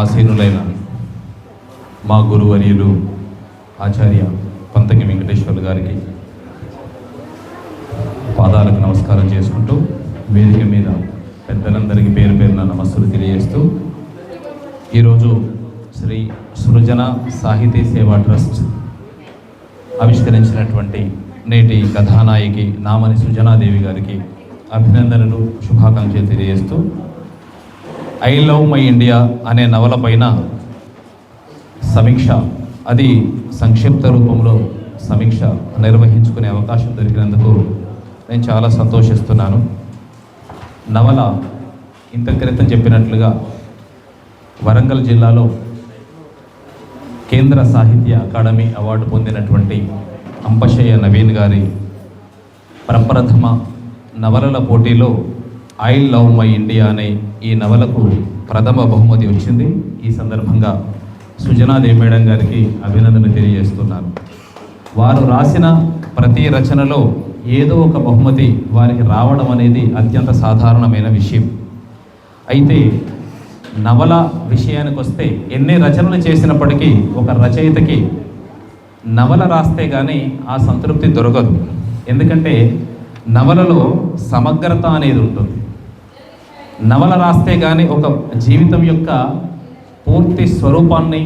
ఆసీనులైన మా గురువర్యులు ఆచార్య పంతకి వెంకటేశ్వర్లు గారికి పాదాలకు నమస్కారం చేసుకుంటూ వేదిక మీద పెద్దలందరికీ పేరు పేరున నమస్సులు తెలియజేస్తూ ఈరోజు శ్రీ సృజన సాహితీ సేవా ట్రస్ట్ ఆవిష్కరించినటువంటి నేటి కథానాయకి నామని సృజనాదేవి గారికి అభినందనలు శుభాకాంక్షలు తెలియజేస్తూ ఐ లవ్ మై ఇండియా అనే నవల పైన సమీక్ష. అది సంక్షిప్త రూపంలో సమీక్ష నిర్వహించుకునే అవకాశం దొరికినందుకు నేను చాలా సంతోషిస్తున్నాను. నవల ఇంత క్రితం చెప్పినట్లుగా వరంగల్ జిల్లాలో కేంద్ర సాహిత్య అకాడమీ అవార్డు పొందినటువంటి అంపశయ్య నవీన్ గారి ప్రప్రథమ నవలల పోటీలో ఐ లవ్ మై ఇండియా అనే ఈ నవలకు ప్రథమ బహుమతి వచ్చింది. ఈ సందర్భంగా సుజనాదేవి మేడం గారికి అభినందన తెలియజేస్తున్నాను. వారు రాసిన ప్రతి రచనలో ఏదో ఒక బహుమతి వారికి రావడం అనేది అత్యంత సాధారణమైన విషయం. అయితే నవల విషయానికి వస్తే ఎన్ని రచనలు చేసినప్పటికీ ఒక రచయితకి నవల రాస్తే కానీ ఆ సంతృప్తి దొరకదు. ఎందుకంటే నవలలో సమగ్రత అనేది ఉంటుంది. నవల రాస్తే కానీ ఒక జీవితం యొక్క పూర్తి స్వరూపాన్ని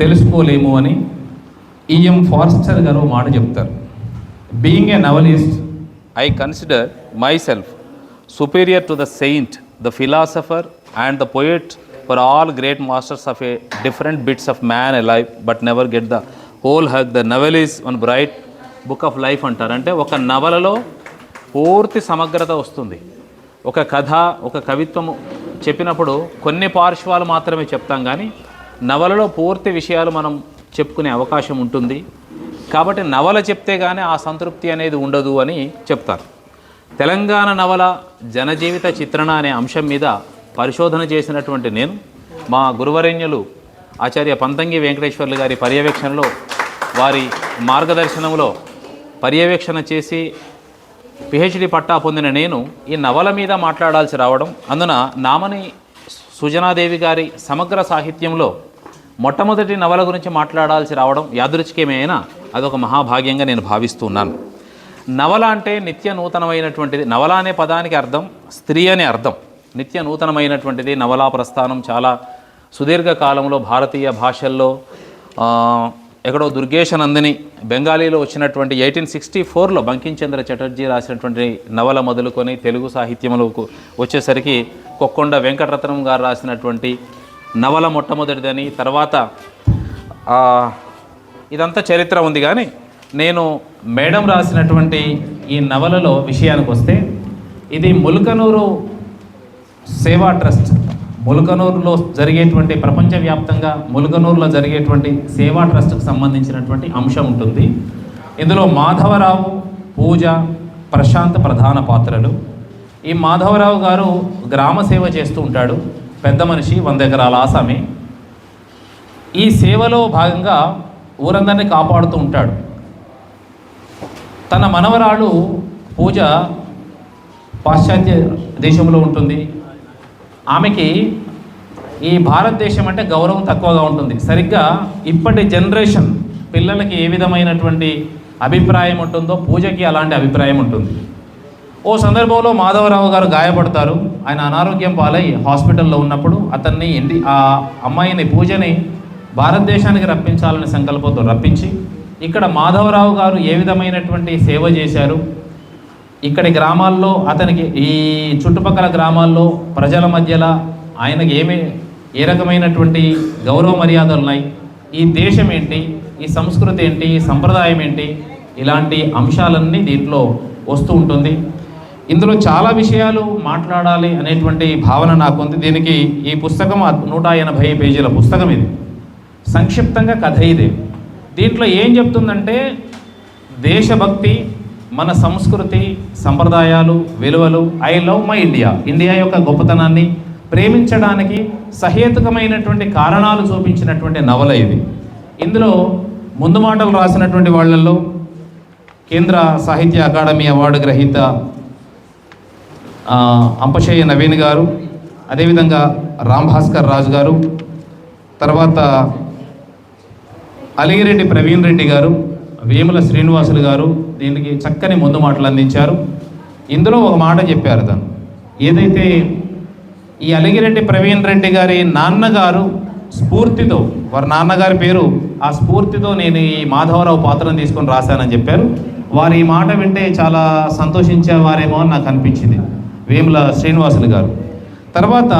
తెలుసుకోలేము అని ఈఎం ఫారెస్టర్ గారు మాట చెప్తారు. Being a novelist I consider myself superior to the saint the philosopher and the poet for all great masters of a different bits of man alive but never get the whole hog the novel is one bright book of life అంటారు. అంటే ఒక నవలలో పూర్తి సమగ్రత వస్తుంది. ఒక కథ ఒక కవిత్వము చెప్పినప్పుడు కొన్ని పార్శ్వాలు మాత్రమే చెప్తాం కానీ నవలలో పూర్తి విషయాలు మనం చెప్పుకునే అవకాశం ఉంటుంది. కాబట్టి నవల చెప్తే కానీ ఆ సంతృప్తి అనేది ఉండదు అని చెప్తారు. తెలంగాణ నవల జనజీవిత చిత్రణ అనే అంశం మీద పరిశోధన చేసినటువంటి నేను మా గురువరేణ్యులు ఆచార్య పంతంగి వెంకటేశ్వర్లు గారి పర్యవేక్షణలో వారి మార్గదర్శనంలో పర్యవేక్షణ చేసి పిహెచ్డి పట్టా పొందిన నేను ఈ నవల మీద మాట్లాడాల్సి రావడం అందున నామని సుజనాదేవి గారి సమగ్ర సాహిత్యంలో మొట్టమొదటి నవల గురించి మాట్లాడాల్సి రావడం యాదృచ్ఛికమైన అదొక మహాభాగ్యంగా నేను భావిస్తున్నాను. నవల అంటే నిత్య నూతనమైనటువంటిది. నవల అనే పదానికి అర్థం స్త్రీ అనే అర్థం. నిత్య నూతనమైనటువంటిది నవలా ప్రస్థానం చాలా సుదీర్ఘ కాలంలో భారతీయ భాషల్లో ఎక్కడో దుర్గేశ నందిని బెంగాలీలో వచ్చినటువంటి ఎయిటీన్ సిక్స్టీ ఫోర్లో బంకించంద్ర చటర్జీ రాసినటువంటి నవల మొదలుకొని తెలుగు సాహిత్యంలోకి వచ్చేసరికి కొక్కొండ వెంకటరత్నం గారు రాసినటువంటి నవల మొట్టమొదటిదని తర్వాత ఇదంతా చరిత్ర ఉంది కానీ నేను మేడం రాసినటువంటి ఈ నవలలో విషయానికి వస్తే ఇది ములకనూరు సేవా ట్రస్ట్ ములుగనూరులో జరిగేటువంటి ప్రపంచవ్యాప్తంగా ములుగనూరులో జరిగేటువంటి సేవా ట్రస్ట్కు సంబంధించినటువంటి అంశం ఉంటుంది. ఇందులో మాధవరావు పూజ ప్రశాంత్ ప్రధాన పాత్రలు. ఈ మాధవరావు గారు గ్రామ సేవ చేస్తూ ఉంటాడు. పెద్ద మనిషి వంద ఎకరాల ఆసామి. ఈ సేవలో భాగంగా ఊరందరినీ కాపాడుతూ ఉంటాడు. తన మనవరాలు పూజ పాశ్చాత్య దేశంలో ఉంటుంది. ఆమెకి ఈ భారతదేశం అంటే గౌరవం తక్కువగా ఉంటుంది. సరిగ్గా ఇప్పటి జనరేషన్ పిల్లలకి ఏ విధమైనటువంటి అభిప్రాయం ఉంటుందో పూజకి అలాంటి అభిప్రాయం ఉంటుంది. ఓ సందర్భంలో మాధవరావు గారు గాయపడతారు. ఆయన అనారోగ్యం పాలై హాస్పిటల్లో ఉన్నప్పుడు అతన్ని ఇండి ఆ అమ్మాయిని పూజని భారతదేశానికి రప్పించాలని సంకల్పంతో రప్పించి ఇక్కడ మాధవరావు గారు ఏ విధమైనటువంటి సేవ చేశారు? ఇక్కడి గ్రామాల్లో అతనికి ఈ చుట్టుపక్కల గ్రామాల్లో ప్రజల మధ్యలో ఆయనకి ఏమి ఏ రకమైనటువంటి గౌరవ మర్యాదలు ఉన్నాయి? ఈ దేశం ఏంటి? ఈ సంస్కృతి ఏంటి? ఈ సంప్రదాయం ఏంటి? ఇలాంటి అంశాలన్నీ దీంట్లో వస్తూ ఉంటుంది. ఇందులో చాలా విషయాలు మాట్లాడాలి అనేటువంటి భావన నాకుంది. దీనికి ఈ పుస్తకం నూట ఎనభై పేజీల పుస్తకం ఇది. సంక్షిప్తంగా కథ ఇదే. దీంట్లో ఏం చెప్తుందంటే దేశభక్తి మన సంస్కృతి సంప్రదాయాలు విలువలు I love my India India యొక్క గొప్పతనాన్ని ప్రేమించడానికి సహేతుకమైనటువంటి కారణాలు చూపించినటువంటి నవల ఇది. ఇందులో ముందు మాటలు రాసినటువంటి వాళ్ళల్లో కేంద్ర సాహిత్య అకాడమీ అవార్డు గ్రహీత అంపశయ్య నవీన్ గారు అదేవిధంగా రామ్ భాస్కర్ రాజు గారు తర్వాత అలిగిరెడ్డి ప్రవీణ్ రెడ్డి గారు వేముల శ్రీనివాసులు గారు దీనికి చక్కని ముందు మాటలు అందించారు. ఇందులో ఒక మాట చెప్పారు తను. ఏదైతే ఈ అలిగిరెడ్డి ప్రవీణ్ రెడ్డి గారి నాన్నగారు స్ఫూర్తితో వారి నాన్నగారి పేరు ఆ స్ఫూర్తితో నేను ఈ మాధవరావు పాత్రను తీసుకొని రాశానని చెప్పారు. వారి ఈ మాట వింటే చాలా సంతోషించేవారేమో అని నాకు అనిపించింది వేముల శ్రీనివాసులు గారు. తర్వాత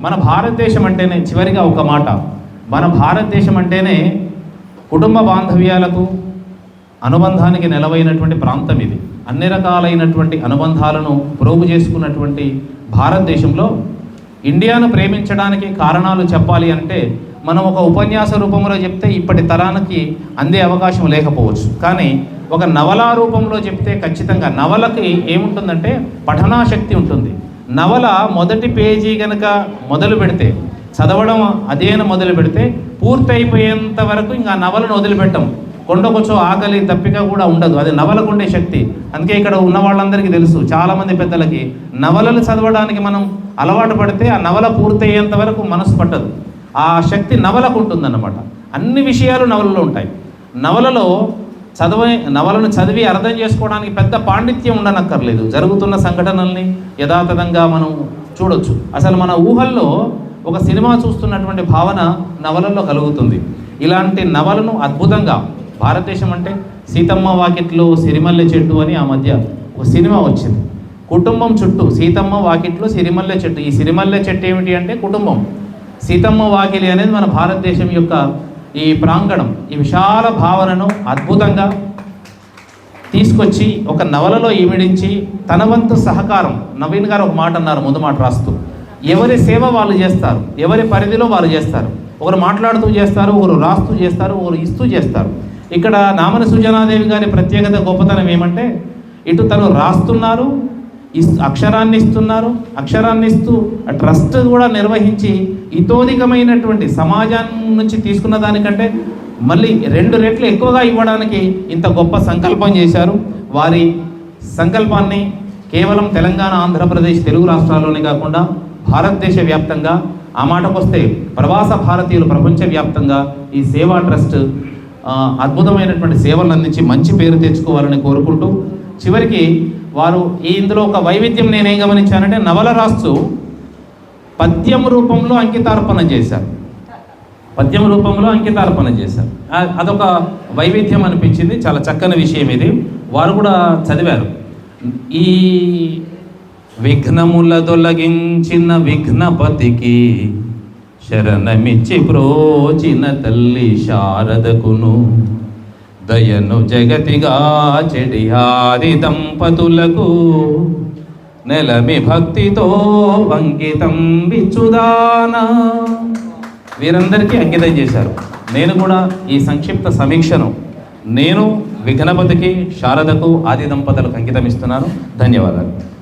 మన భారతదేశం అంటేనే చివరిగా ఒక మాట. మన భారతదేశం అంటేనే కుటుంబ బాంధవ్యాలకు అనుబంధానికి నెలవైనటువంటి ప్రాంతం ఇది. అన్ని రకాలైనటువంటి అనుబంధాలను ప్రోగు చేసుకున్నటువంటి భారతదేశంలో ఇండియాను ప్రేమించడానికి కారణాలు చెప్పాలి అంటే మనం ఒక ఉపన్యాస రూపంలో చెప్తే ఇప్పటి తరానికి అందే అవకాశం లేకపోవచ్చు. కానీ ఒక నవలా రూపంలో చెప్తే ఖచ్చితంగా నవలకి ఏముంటుందంటే పఠనాశక్తి ఉంటుంది. నవల మొదటి పేజీ కనుక మొదలు పెడితే చదవడం అదేన మొదలు పెడితే పూర్తయిపోయేంత వరకు ఇంకా నవలను వదిలిపెట్టం కొండకొచ్చో ఆకలి తప్పిక కూడా ఉండదు. అది నవలకు ఉండే శక్తి. అందుకే ఇక్కడ ఉన్న వాళ్ళందరికీ తెలుసు. చాలామంది పెద్దలకి నవలలు చదవడానికి మనం అలవాటు పడితే ఆ నవల పూర్తయ్యేంత వరకు మనసు పట్టదు. ఆ శక్తి నవలకు ఉంటుందన్నమాట. అన్ని విషయాలు నవలలో ఉంటాయి. నవలలో చదవ నవలను చదివి అర్థం చేసుకోవడానికి పెద్ద పాండిత్యం ఉండనక్కర్లేదు. జరుగుతున్న సంఘటనల్ని యథాతథంగా మనం చూడొచ్చు. అసలు మన ఊహల్లో ఒక సినిమా చూస్తున్నటువంటి భావన నవలలో కలుగుతుంది. ఇలాంటి నవలను అద్భుతంగా భారతదేశం అంటే సీతమ్మ వాకిట్లో సిరిమల్లె చెట్టు అని ఆ మధ్య ఒక సినిమా వచ్చింది. కుటుంబం చుట్టూ సీతమ్మ వాకిట్లో సిరిమల్లె చెట్టు. ఈ సిరిమల్లె చెట్టు ఏమిటి అంటే కుటుంబం. సీతమ్మ వాకిలి అనేది మన భారతదేశం యొక్క ఈ ప్రాంగణం. ఈ విశాల భావనను అద్భుతంగా తీసుకొచ్చి ఒక నవలలో ఇమిడించి తన వంతు సహకారం. నవీన్ గారు ఒక మాట అన్నారు ముందు మాట రాస్తూ. ఎవరి సేవ వాళ్ళు చేస్తారు ఎవరి పరిధిలో వాళ్ళు చేస్తారు. ఒకరు మాట్లాడుతూ చేస్తారు ఒకరు రాస్తూ చేస్తారు ఒకరు ఇస్తూ చేస్తారు. ఇక్కడ నామన సుజనాదేవి గారి ప్రత్యేకత గొప్పతనం ఏమంటే ఇటు తను రాస్తున్నారు ఇస్ అక్షరాన్ని ఇస్తున్నారు అక్షరాన్ని ఇస్తూ ట్రస్ట్ కూడా నిర్వహించి ఇతోధికమైనటువంటి సమాజం నుంచి తీసుకున్న దానికంటే మళ్ళీ రెండు రెట్లు ఎక్కువగా ఇవ్వడానికి ఇంత గొప్ప సంకల్పం చేశారు. వారి సంకల్పాన్ని కేవలం తెలంగాణ ఆంధ్రప్రదేశ్ తెలుగు రాష్ట్రాల్లోనే కాకుండా భారతదేశ వ్యాప్తంగా ఆ మాటకొస్తే ప్రవాస భారతీయులు ప్రపంచవ్యాప్తంగా ఈ సేవా ట్రస్ట్ అద్భుతమైనటువంటి సేవలను అందించి మంచి పేరు తెచ్చుకోవాలని కోరుకుంటూ చివరికి వారు ఈ ఇందులో ఒక వైవిధ్యం నేనేం గమనించానంటే నవల రాస్తూ పద్యం రూపంలో అంకితార్పణ చేశారు. పద్యం రూపంలో అంకితార్పణ చేశారు. అదొక వైవిధ్యం అనిపించింది. చాలా చక్కని విషయం ఇది. వారు కూడా చదివారు. ఈ విఘ్నముల తొలగించిన విఘ్నపతికి శరణమిచ్చి ప్రోచిన తల్లి శారదకును. దయను జగతిగా చెడియాది దంపతులకు నెలమి భక్తితో అంకితం విచ్చుదానా. వీరందరికీ అంకితం చేశారు. నేను కూడా ఈ సంక్షిప్త సమీక్షను నేను విఘ్నపతికి శారదకు ఆది దంపతులకు అంకితం ఇస్తున్నాను. ధన్యవాదాలు.